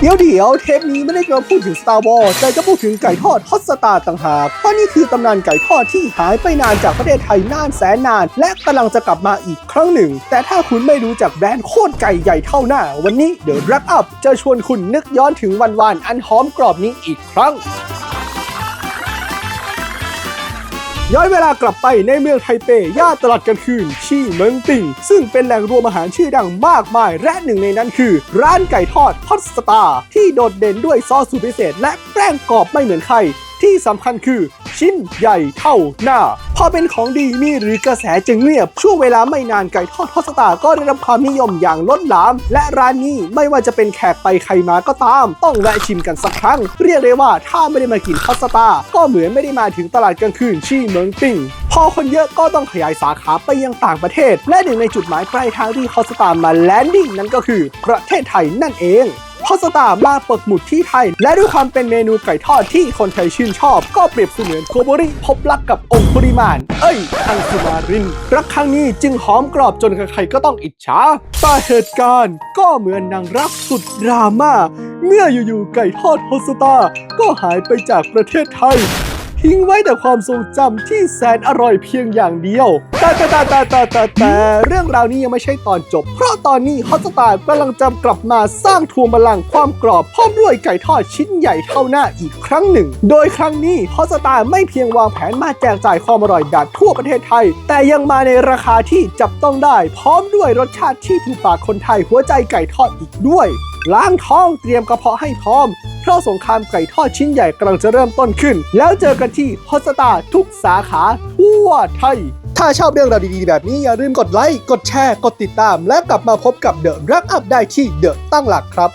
เดี๋ยวเดี๋ยวเทปนี้ไม่ได้จะมาพูดถึง Star Wars แต่จะพูดถึงไก่ทอดฮอตสตาต่างหากเพราะนี่คือตำนานไก่ทอดที่หายไปนานจากประเทศไทยนานแสนนาน และกำลังจะกลับมาอีกครั้งหนึ่ง แต่ถ้าคุณไม่รู้จักแบรนด์โคตรไก่ใหญ่เท่าหน้า วันนี้เดี๋ยว Wrap Up จะชวนคุณนึกย้อนถึงวันวานอันหอมกรอบนี้อีกครั้ง ย้อนเวลากลับไปในเมืองไทเปย่านตลาดกลางคืนชี่เมิงติ่ง ซึ่งเป็นแหล่งรวมอาหารชื่อดังมากมาย และหนึ่งในนั้นคือ ร้านไก่ทอดฮอตสตาร์ที่โดดเด่นด้วยซอสสูตรพิเศษ และแป้งกรอบไม่เหมือนใคร ที่สำคัญคือชิ้นใหญ่เท่าหน้า พอเป็นของดีมีหรือกระแสจึงเงียบ ช่วงเวลาไม่นานไก่ทอดฮอสตาก็ได้รับความนิยมอย่างล้นหลาม และร้านนี้ไม่ว่าจะเป็นแขกไปใครมาก็ตาม ต้องแวะชิมกันสักครั้ง เรียกได้ว่าถ้าไม่ได้มากินฮอสตาก็เหมือนไม่ได้มาถึงตลาดกลางคืนชี่เมืองติ่งพอคนเยอะก็ต้องขยายสาขาไปยังต่างประเทศ และหนึ่งในจุดหมายปลายทางที่ฮอสตามาแลนดิ้งนั่นก็คือประเทศไทยนั่นเอง ฮอสตามาเปิดหมุดที่ไทย และด้วยความเป็นเมนูไก่ทอดที่คนไทยชื่นชอบ ก็เปรียบเสมือนโคบริพบรักกับองคุริมานเอ้ย อังสุมาริน รักครั้งนี้จึงหอมกรอบจนใครๆก็ต้องอิจฉาแต่เหตุการณ์ก็เหมือนนางรักสุดดราม่าเมื่ออยู่ๆไก่ทอดฮอสตาก็หายไปจากประเทศไทย ทิ้งไว้แต่ความทรงจำที่แสนอร่อยเพียงอย่างเดียว แต่แต่แต่แต่แต่แต่แต่เรื่องราวนี้ยังไม่ใช่ตอนจบ เพราะตอนนี้ฮอตสตาร์กำลังจะกลับมาสร้างทวงบัลลังก์ความกรอบพร้อมด้วยไก่ทอดชิ้นใหญ่เท่าหน้าอีกครั้งหนึ่ง โดยครั้งนี้ฮอตสตาร์ไม่เพียงวางแผนมาแจกจ่ายความอร่อยแบบทั่วประเทศไทย แต่ยังมาในราคาที่จับต้องได้ พร้อมด้วยรสชาติที่ถูกปากคนไทยหัวใจไก่ทอดอีกด้วยล้างท้องเตรียมกระเพาะให้พร้อมเพราะสงครามไก่ทอดชิ้นใหญ่กำลังจะเริ่มต้นขึ้น แล้วเจอกันที่ฮอสตาทุกสาขาทั่วไทย ถ้าชอบเรื่องราวดีๆ แบบนี้อย่าลืมกดไลค์ กดแชร์ กดติดตาม และกลับมาพบกับเดอะรักอัพได้ที่เดอะตั้งหลักครับ